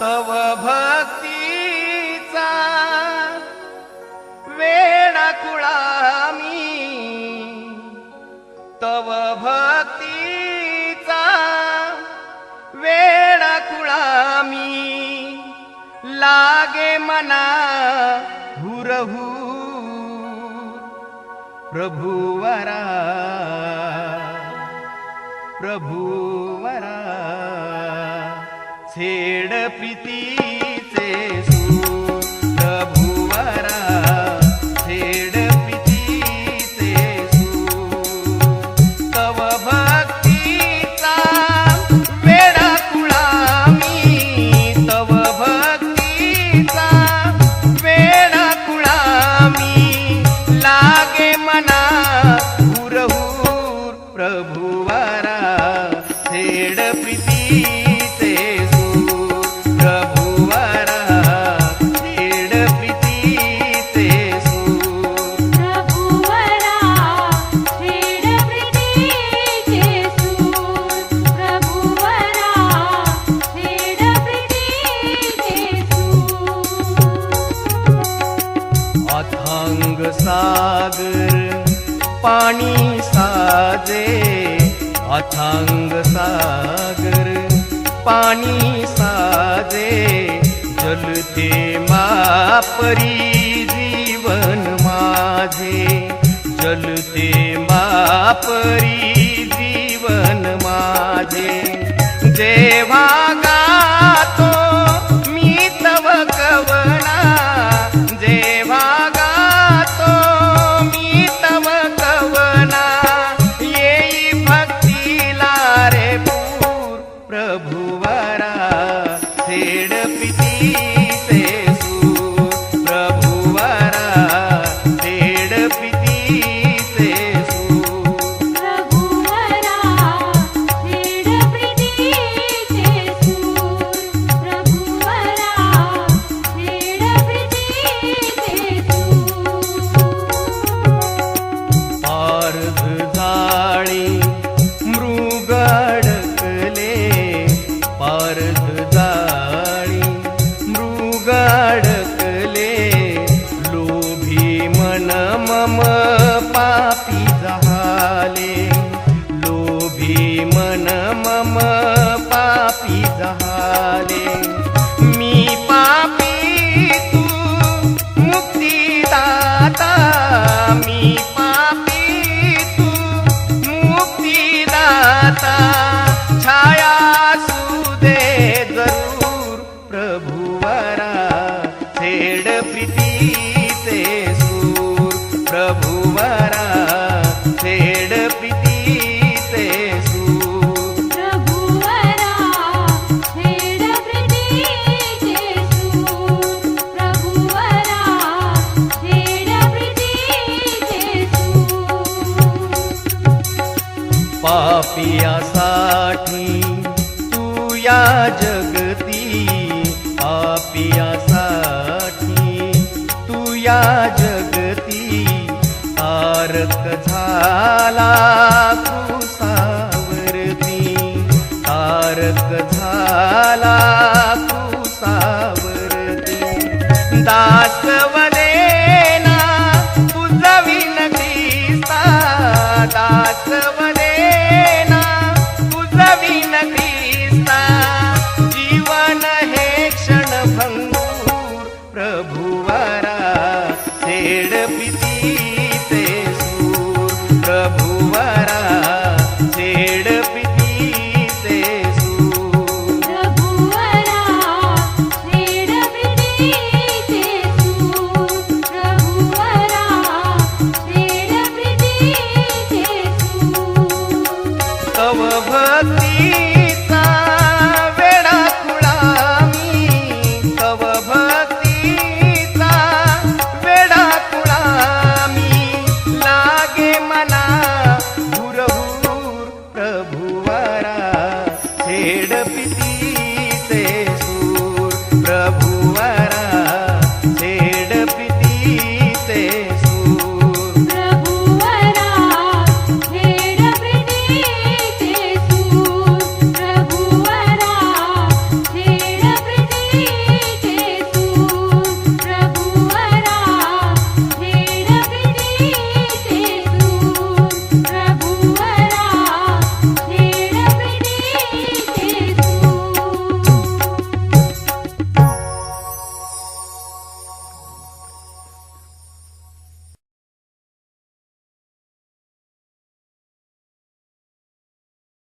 तव कुळामी. तव भक्तीचा वेळ कुळामी. लागे मना हुरहू. प्रभुवरा प्रभुवरा छेड प्रीती कुळामी पाणी साजे अथांग सागर. पाणी साजे जलते मापरी जीवन माझे. जलते मापरी जीवन माझे. जेव्हा प्रभु जाळी मृगाडकले लोभी मन मम पापी जहाले. लोभी मन मम पापी जहाले. मी पापी तू मुक्ती दाता मी छेड प्रीतीचे सूर प्रभुवरा छेड प्रीतीचे सूर. प्रभुवरा प्रीतीचे सूर प्रभुवरा छेड प्रीतीचे सूर. पापियासाठी तू या जगती तारक झाला कुसावरती तारक झाला कुसावरती दासवदेना தேட